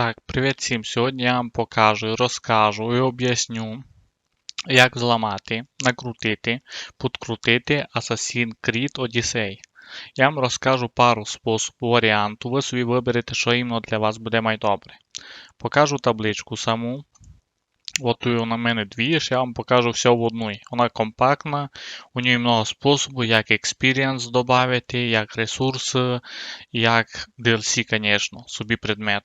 Так, привіт всім! Сьогодні я вам покажу, розкажу і об'ясню, як зламати, накрутити, підкрутити Assassin's Creed Odyssey. Я вам розкажу пару способів, варіантів, ви собі виберете, що іменно для вас буде майдобре. Покажу табличку саму. От у на мене дві, я вам покажу все в одній. Вона компактна, у ній много способів, як experience додати, як ресурси, як DLC, звісно, собі предмет.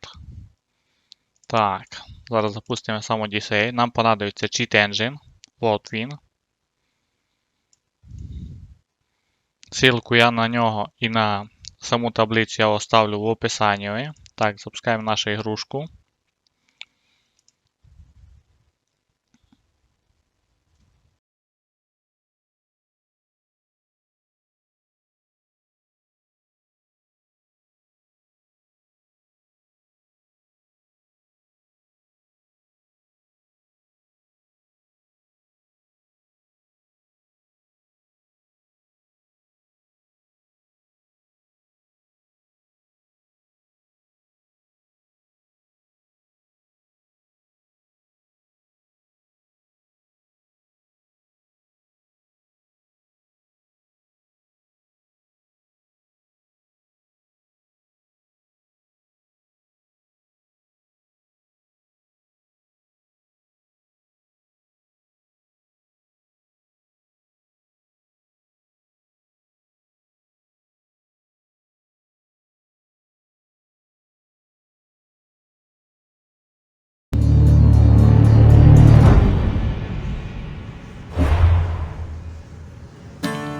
Так, зараз запустимо сам Odyssey. Нам понадобиться Cheat Engine. WorldWin. Силку я на нього і на саму таблицю я оставлю в описанні. Так, запускаємо нашу ігрушку.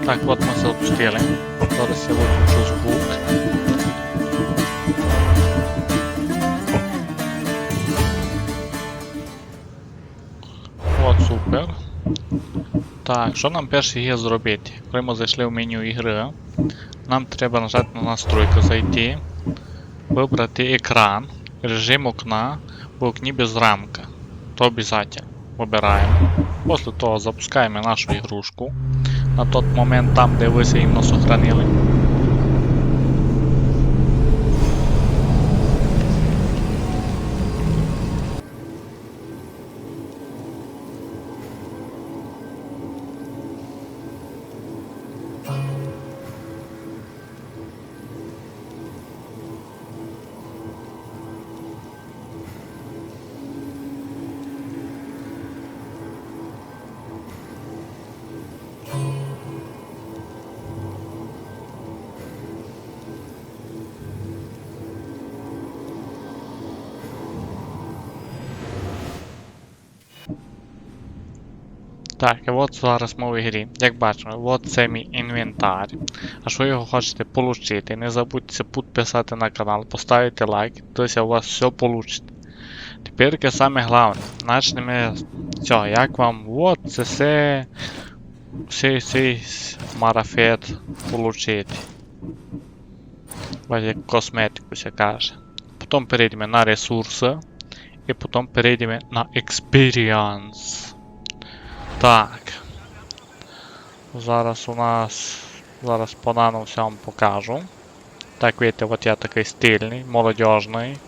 Так, от ми запустили. Зараз я виключу звук. От, супер. Так, що нам перше є зробити? Коли ми зайшли в меню ігри, нам треба нажати на настройки зайти, вибрати екран, режим окна, в окні без рамка. То обов'язково. Вибираємо. Після того запускаємо нашу ігрушку на тот момент там, де ви іменно сохранили. Так, і от зараз ми в ігрі. Як бачимо, от це мій інвентар. А що його хочете отримати, не забудьте підписати на канал, поставити лайк, тоді у вас все вийде. Тепер саме головне, почнемо з цього, як вам от це все цей цей марафет отримати. Як косметику ся каже. Потім перейдемо на ресурси. І потім перейдемо на Experience. Так. Зараз у нас. Зараз по нану вам покажу. Так, видите, от я такий стильний, молодежний.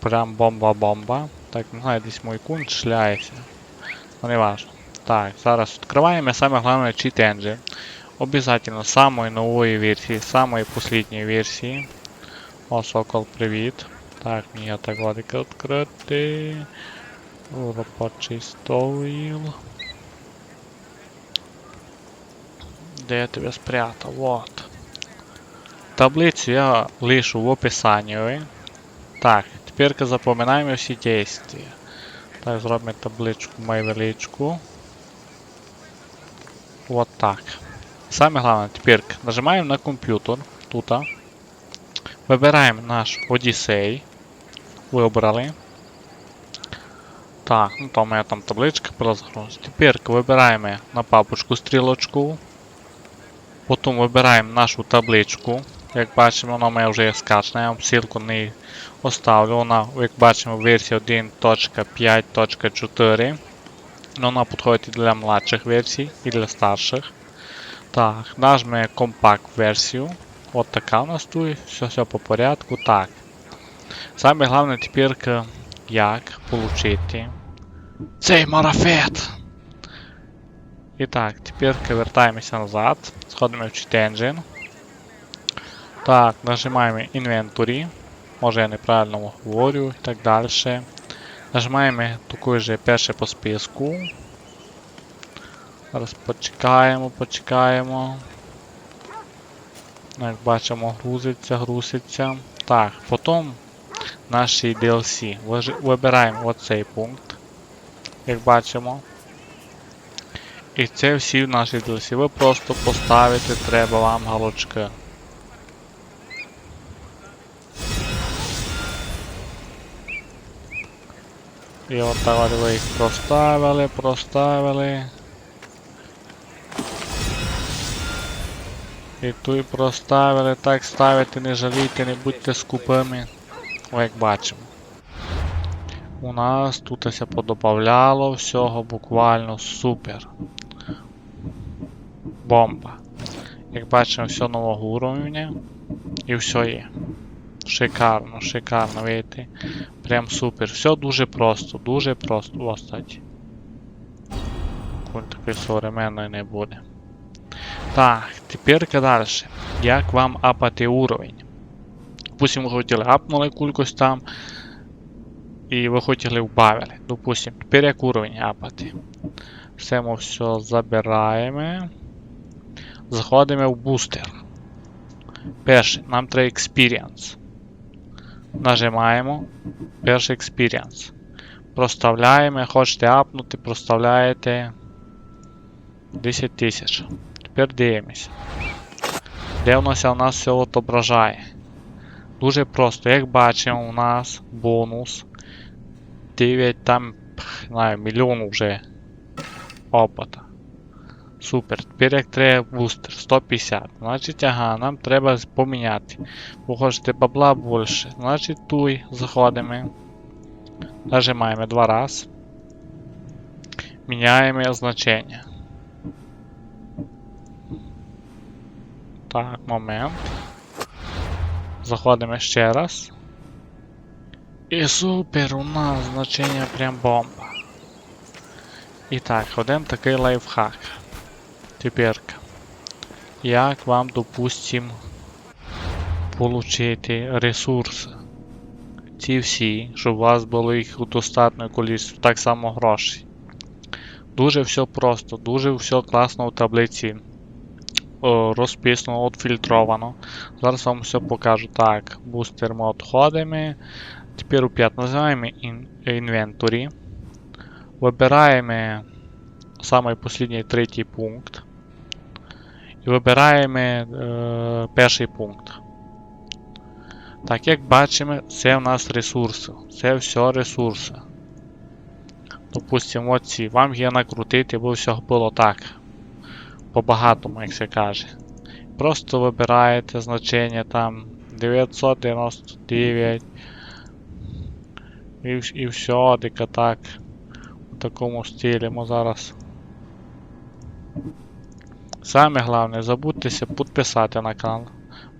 Прям бомба-бомба. Так, не знаю, десь мой кунт шляється. Ну не важно. Так, зараз відкриваємо саме головне Cheat Engine. Обязательно самої нової версії, самої последньої версії. О, Сокол, привіт. Так, мені так водика відкрити. Робочий Де я тебе спрятав? Вот. Таблицю я лишу в описанні. Так, тепер запоминаємо всі действия. Так, зробимо табличку майвеличку. Вот так. Саме головне, тепер нажимаємо на комп'ютер. Тут. Вибираємо наш Odyssey. Вибрали. Так, ну там моя там табличка була загрузена. Тепер вибираємо на папочку стрілочку. Потім вибираємо нашу табличку. Як бачимо, вона моя вже скачана. Я вам ссылку не оставлю. Вона, як бачимо, версія 1.5.4. Вона підходить і для младших версій, і для старших. Так, нажмемо компакт версію. От така у нас тут. Все, все по порядку. Так. Саме головне тепер як получити цей марафет. І так, тепер вертаємося назад. Сходимо в Cheat Engine. Так, нажимаємо Inventory. Може я неправильно говорю і так далі. Нажимаємо таке же перше по списку. Зараз почекаємо, почекаємо. Як бачимо, грузиться, грузиться. Так, потім наші DLC. Вибираємо оцей пункт, як бачимо. І це всі наші DLC. Ви просто поставите треба вам галочки. І от так от ви їх проставили, проставили. І тут проставили, так ставите, не жалійте, не будьте скупими. О, як бачимо. У нас тут ся подобавляло всього буквально супер. Бомба. Як бачимо, все нового уровня. І все є. Шикарно, шикарно, видите? Прям супер. Все дуже просто, дуже просто. О, кстати. Коль такий современний не буде. Так, тепер далі. Як вам апати уровень? Допустим, ви хотіли апнули кулькось там. І ви хотіли вбавили. Допустим, тепер як уровень апати. Все ми все забираємо. Заходимо в бустер. Перше, нам треба experience. Нажимаємо. Перший experience. Проставляємо, хочете апнути, проставляєте 10 тисяч. Тепер дивимося. Де у нас все отображає. Дуже просто, як бачимо, у нас бонус 9 там, не знаю, мільйон вже опита. Супер. Тепер як треба бустер 150. Значить, ага, нам треба поміняти. Ви хочете бабла більше. Значить туй заходимо. Нажимаємо два раз. Міняємо значення. Так, момент. Заходимо ще раз. І супер, у нас значення прям бомба. І так, один такий лайфхак. Тепер. Як вам, допустим, получити ресурси? Ці всі, щоб у вас було їх достатньо кількість, так само грошей. Дуже все просто, дуже все класно у таблиці розписано, отфільтровано. Зараз вам все покажу. Так, бустер ми відходимо. Тепер у 5 називаємо Inventory. Вибираємо самий останній третій пункт. І вибираємо е, перший пункт. Так, як бачимо, це у нас ресурси. Це все ресурси. Допустимо, оці. Вам є накрутити, бо все було так. По-багатому, як се каже. Просто вибираєте значення там 999. І, і все, дика так. У такому стилі ми зараз. Саме головне, забудьтеся підписати на канал.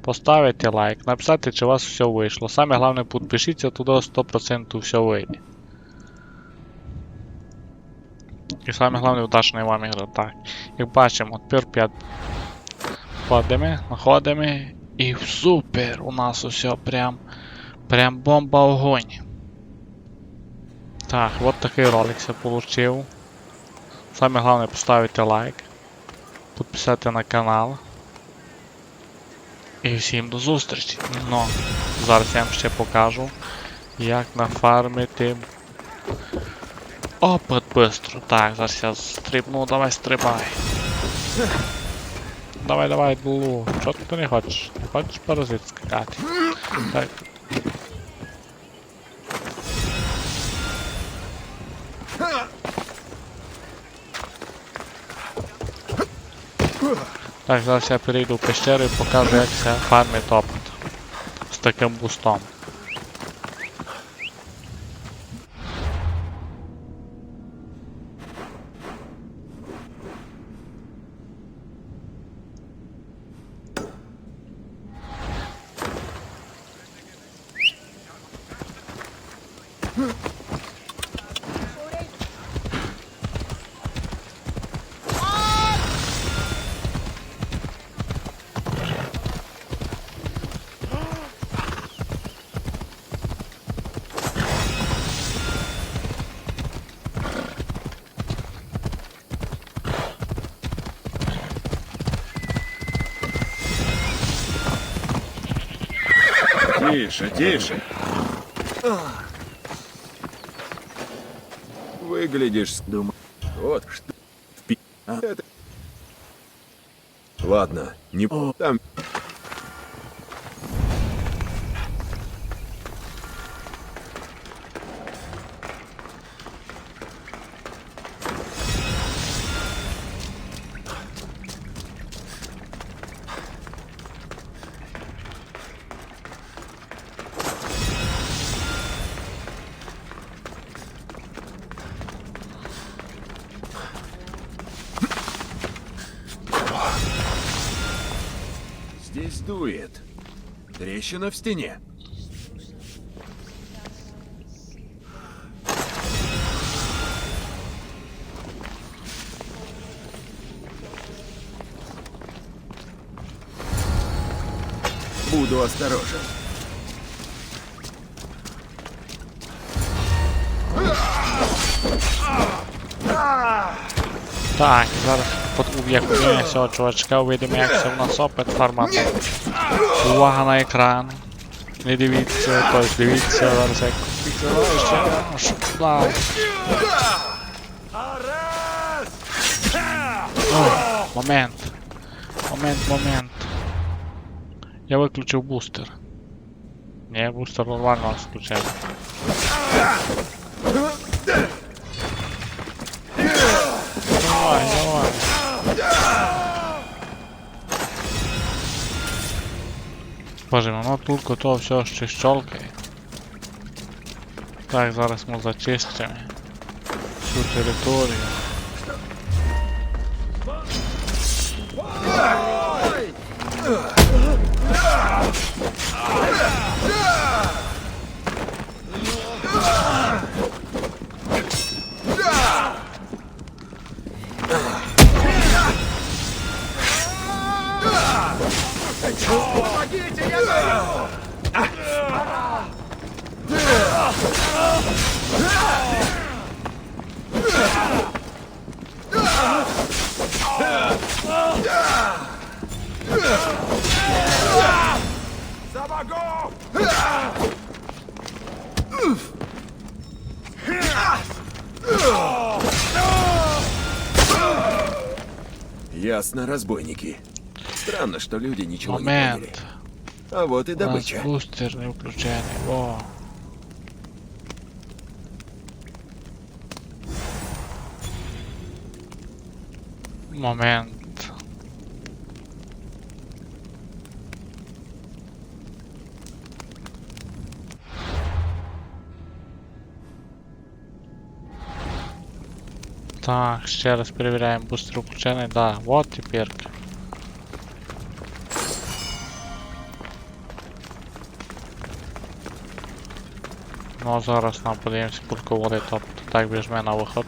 Поставити лайк, написати, чи у вас все вийшло. Саме головне, підпишіться, туди 100% все вийде. І саме головне, удачної вам ігри. Так. Як бачимо, тепер 5 входимо, знаходимо. І супер! У нас усе прям. Прям бомба огонь. Так, от такий ролик я получив. Саме головне поставити лайк, підписати на канал. І всім до зустрічі. Ну, зараз я вам ще покажу, як нафармити опит быстро. Так, зараз я стрибну, давай стрибай. Давай, давай, Лулу. Чого ти не хочеш? Не хочеш паразит скакати? Так. Так, зараз я перейду в пещеру і покажу, як це фармить опит. З таким бустом. Тише, тише. Выглядишь, думаю. Вот что. в пи- а Ладно, не там. Здесь дует. Трещина в стене. Буду осторожен. Так, зараз ув'якуємо цього чувачка, увидимо, як це в нас опит формату. Увага на екран. Не дивіться, тобто дивіться, зараз як. Ой, момент. Момент, момент. Я виключив бустер. Ні, бустер нормально включив. Давай, давай. Боже, воно тільки то все ще щолкає. Так, зараз ми зачистимо всю територію. Помогите, я горю! За богов! Ясно, разбойники. Странно, что люди ничего не поняли. Момент. А вот и У нас добыча. бустер не включений. Во. Момент. Так, ще раз перевіряємо бустер включений. Да, вот тепер. Ну а зараз нам подивимося курководи, тобто так візьме на виход.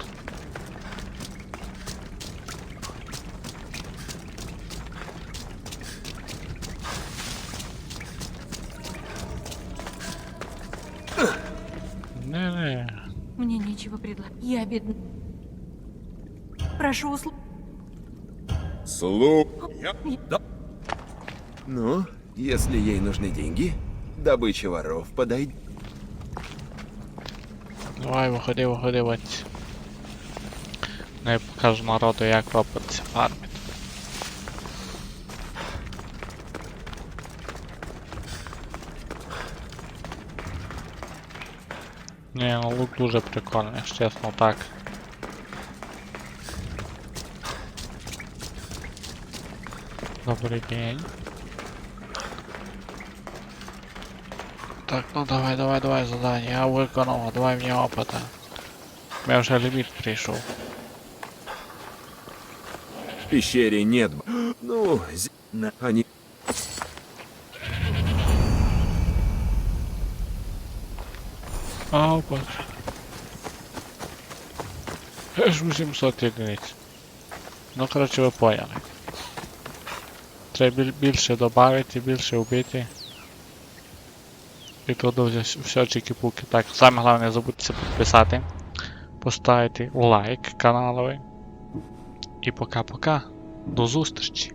Не-не. Мне нечего предлагать. Я бедна. Прошу услуг. Слух. Ну, если ей нужны деньги, добыча воров подойдет. Давай, виходи, виходи. Ну я покажу народу, як робиться фармить. Ні, ну лук дуже прикольний, чесно так. Добрий день. Так, ну давай, давай, давай задання. Я виконав, давай мені опита. У мене вже ліміт прийшов. В пещере нет... Ну, на- они... А, опа. Аж 800 единиць. Ну, коротше, ви поняли. Треба біль- більше додати, більше вбити. І туди все чики-пуки. Так, саме головне не забудьте підписати, поставити лайк каналовий. І пока-пока. До зустрічі!